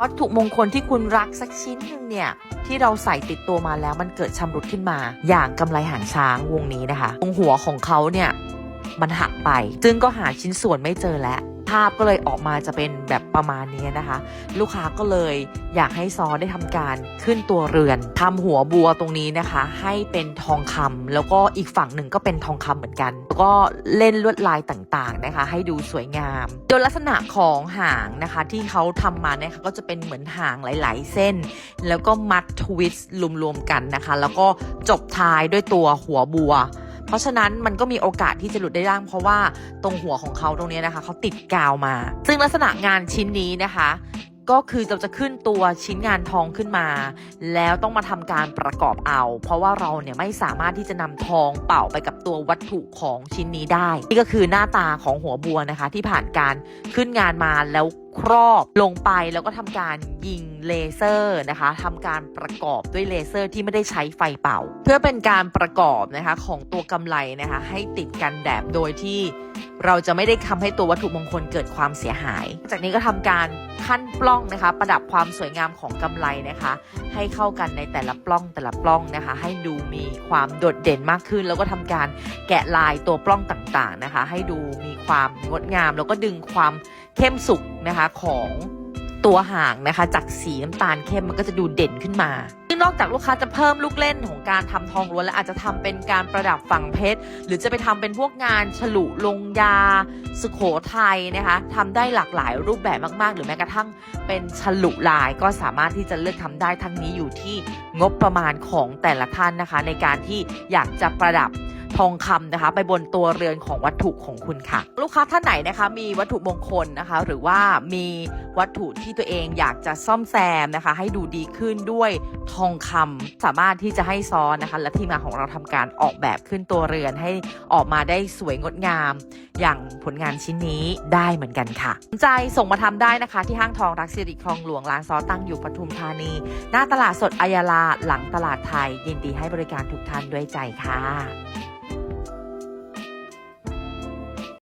วัตถุมงคลที่คุณรักสักชิ้นหนึ่งเนี่ย ที่เราใส่ติดตัวมาแล้วมันเกิดชำรุดขึ้นมา อย่างกำไรหางช้างวงนี้นะคะตรงหัวของเขาเนี่ยมันหักไป ซึ่งก็หาชิ้นส่วนไม่เจอแล้ว ภาพก็เลยออกมาจะเป็นแบบประมาณนี้นะคะ ลูกค้าก็เลยอยากให้ซอได้ทำการขึ้นตัวเรือนทำหัวบัวตรงนี้นะคะ ให้เป็นทองคำแล้วก็อีกฝั่งหนึ่งก็เป็นทองคำเหมือนกัน แล้วก็เล่นลวดลายต่างๆนะคะ ให้ดูสวยงาม โดยลักษณะของหางนะคะ ที่เขาทำมาเนี่ยค่ะก็จะเป็นเหมือนหางหลาย ๆ เส้น แล้วก็มัดทวิสต์รวมๆกันนะคะ แล้วก็จบท้ายด้วยตัวหัวบัว เพราะฉะนั้นมันก็มีโอกาสที่จะหลุดได้บ้างเพราะว่าตรงหัวของเขาตรงนี้นะคะเขาติดกาวมา ซึ่งลักษณะงานชิ้นนี้นะคะก็คือเราจะขึ้นตัวชิ้นงานทองขึ้นมา แล้วต้องมาทำการประกอบเอา เพราะว่าเราเนี่ยไม่สามารถที่จะนำทองเป่าไปกับตัววัตถุของชิ้นนี้ได้ นี่ก็คือหน้าตาของหัวบัวนะคะ ที่ผ่านการขึ้นงานมาแล้ว ครอบลงไปแล้วก็ทำการยิงเลเซอร์นะคะทำการประกอบด้วยเลเซอร์ที่ไม่ได้ใช้ไฟเป่า เพื่อเป็นการประกอบนะคะของตัวกำไลนะคะให้ติดกันแดดโดยที่เราจะไม่ได้ทำให้ตัววัตถุมงคลเกิดความเสียหาย จากนี้ก็ทำการขั้นปล้องนะคะ ประดับความสวยงามของกำไลนะคะ ให้เข้ากันในแต่ละปล้องแต่ละปล้องนะคะ ให้ดูมีความโดดเด่นมากขึ้น แล้วก็ทำการแกะลายตัวปล้องต่างๆนะคะ ให้ดูมีความงดงาม แล้วก็ดึงความ เข้มสุกนะคะของตัวหางนะคะจากสีน้ำตาลเข้มมันก็จะดูเด่นขึ้นมา ซึ่งนอกจากลูกค้าจะเพิ่มลูกเล่นของการทำทองล้วนแล้วอาจจะทำเป็นการประดับฝั่งเพชร หรือจะไปทำเป็นพวกงานฉลุลงยา สุโขทัยนะคะทำได้หลากหลายรูปแบบมากๆ หรือแม้กระทั่งเป็นฉลุลายก็สามารถที่จะเลือกทำได้ทั้งนี้อยู่ที่งบประมาณของแต่ละท่านนะคะ ในการที่อยากจะประดับ องคำนะคะ ไปบนตัวเรือนของวัตถุของคุณค่ะ ลูกค้าท่านไหนนะคะ มีวัตถุมงคลนะคะ หรือว่ามีวัตถุที่ตัวเองอยากจะซ่อมแซมนะคะ ให้ดูดีขึ้นด้วยทองคำสามารถที่จะให้ซ้อนนะคะ และทีมงานของเราทำการออกแบบขึ้นตัวเรือนให้ออกมาได้สวยงดงาม อย่างผลงานชิ้นนี้ได้เหมือนกันค่ะสนใจส่งมาทำได้นะคะ ที่ห้างทองรักสิริคลองหลวงร้านซอตั้งอยู่ปทุมธานี หน้าตลาดสดอายาลาหลังตลาดไทย ยินดีให้บริการทุกท่านด้วยใจค่ะ